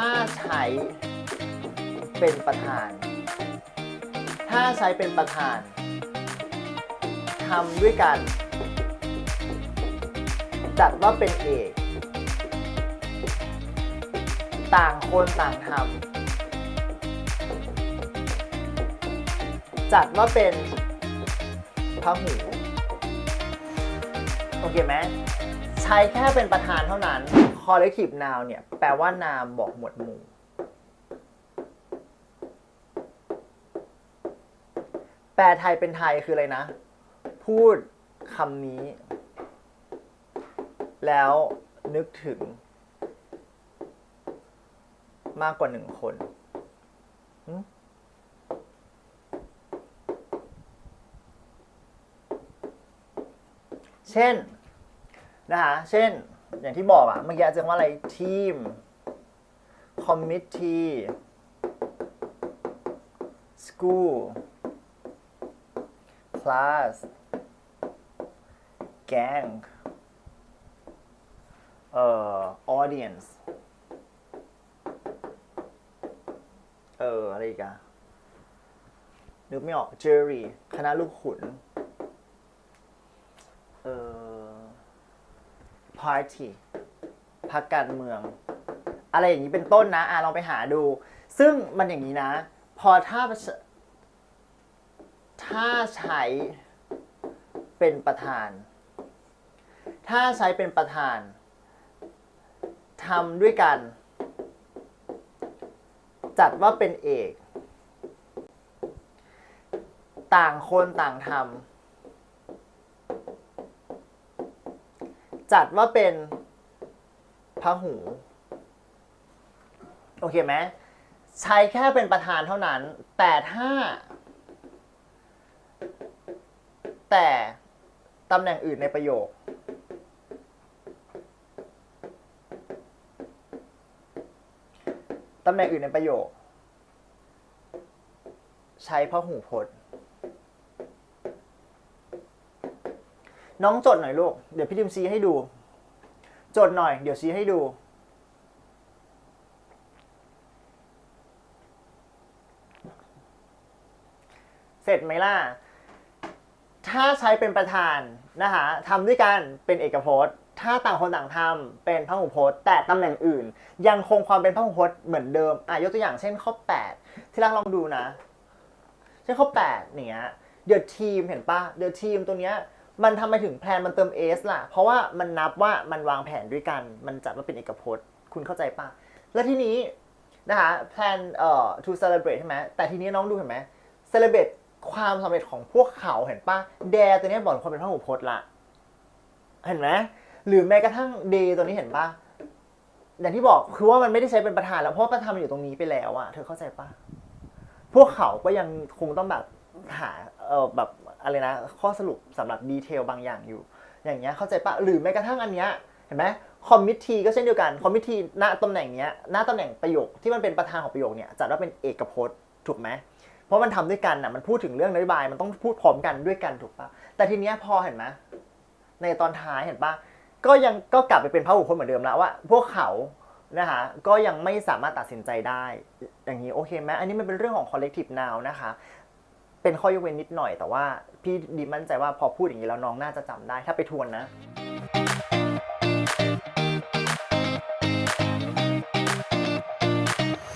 ถ้าใช้เป็นประธาน ถ้าใช้เป็นประธานทำด้วยกัน จัดว่าเป็นเอก ต่างคนต่างทำจัดว่าเป็นพหูโอเคไหม ใช้แค่เป็นประธานเท่านั้น collective noun เนี่ย แปลว่านามบอกหมวดหมู่ แปลไทยเป็นไทยคืออะไรนะ พูดคำนี้ แล้วนึกถึง มากกว่าหนึ่งคนเช่น นะคะเช่นอย่างที่บอกอะเมื่อกี้จะว่าอะไรทีมคอมมิ t ทีสกูล class gang เอ่อ audience เอออะไรอีกอะนึกไม่ออก jury คณะลูกขุน เออ party พักการเมือง อะไรอย่างนี้เป็นต้นนะอะลองไปหาดู ซึ่งมันอย่างนี้นะ พอถ้าถ้าใช้เป็นประธาน ถ้าใช้เป็นประธานทำด้วยกัน จัดว่าเป็นเอก ต่างคนต่างทำ จัดว่าเป็นพหู โอเคไหมใช้แค่เป็นประธานเท่านั้น แต่ถ้า แต่ตำแหน่งอื่นในประโยค ตำแหน่งอื่นในประโยค ใช้พหูพจน์ น้องจดหน่อยลูก เดี๋ยวพี่ดิมชี้ให้ดู จดหน่อย เดี๋ยวชี้ให้ดู เสร็จไหมล่ะ ถ้าใช้เป็นประธานนะคะทำด้วยกันเป็นเอกพจน์ ถ้าต่างคนต่างทำเป็นพหูพจน์ แต่ตำแหน่งอื่น ยังคงความเป็นพหูพจน์เหมือนเดิม อะยกตัวอย่างเช่นข้อ 8 ที่รักลองดูนะ เช่นข้อ8อย่างเงี้ย the team เห็นปะ the team ตัวเนี้ย มันทำไมถึงแพลนมันเติม s ล่ะ เพราะว่ามันนับว่ามันวางแผนด้วยกัน มันจัดว่าเป็นเอกพจน์ คุณเข้าใจปะแล้วทีนี้นะคะแพลนเอ่อ to celebrate ใช่ไหมแต่ทีนี้น้องดูเห็นไหม celebrate ความสำเร็จของพวกเขาเห็นปะ dare ตัวเนี้ยบอกความเป็นพหูพจน์ละ เห็นไหมหรือแม้กระทั่ง day ตัวนี้เห็นปะอย่างที่บอกคือว่ามันไม่ได้ใช้เป็นประธานแล้วเพราะว่าประธานมันอยู่ตรงนี้ไปแล้วอะเธอเข้าใจปะพวกเขาก็ยังคงต้องแบบหาเออแบบ อะไรนะ ข้อสรุปสำหรับดีเทลบางอย่างอยู่ อย่างเงี้ยเข้าใจปะหรือแม้กระทั่งอันเนี้ยเห็นไหมคอมมิททีก็เช่นเดียวกันคอมมิททีหน้าตำแหน่งเนี้ยหน้าตำแหน่งประโยคที่มันเป็นประธานของประโยคเนี่ยจัดว่าเป็นเอกพจน์ถูกไหมเพราะมันทำด้วยกันน่ะมันพูดถึงเรื่องนโยบายมันต้องพูดพร้อมกันด้วยกันถูกปะแต่ทีเนี้ยพอเห็นไหมในตอนท้ายเห็นปะก็ยังก็กลับไปเป็นพระบุคคลเหมือนเดิมแล้วว่า พวกเขานะคะก็ยังไม่สามารถตัดสินใจได้ อย่างนี้โอเคไหมอันนี้มันเป็นเรื่องของ collective now นะคะ เป็นข้อยกเว้นนิดหน่อย แต่ว่าพี่ดีมั่นใจว่าพอพูดอย่างนี้แล้วน้องน่าจะจำได้ถ้าไปทวนนะ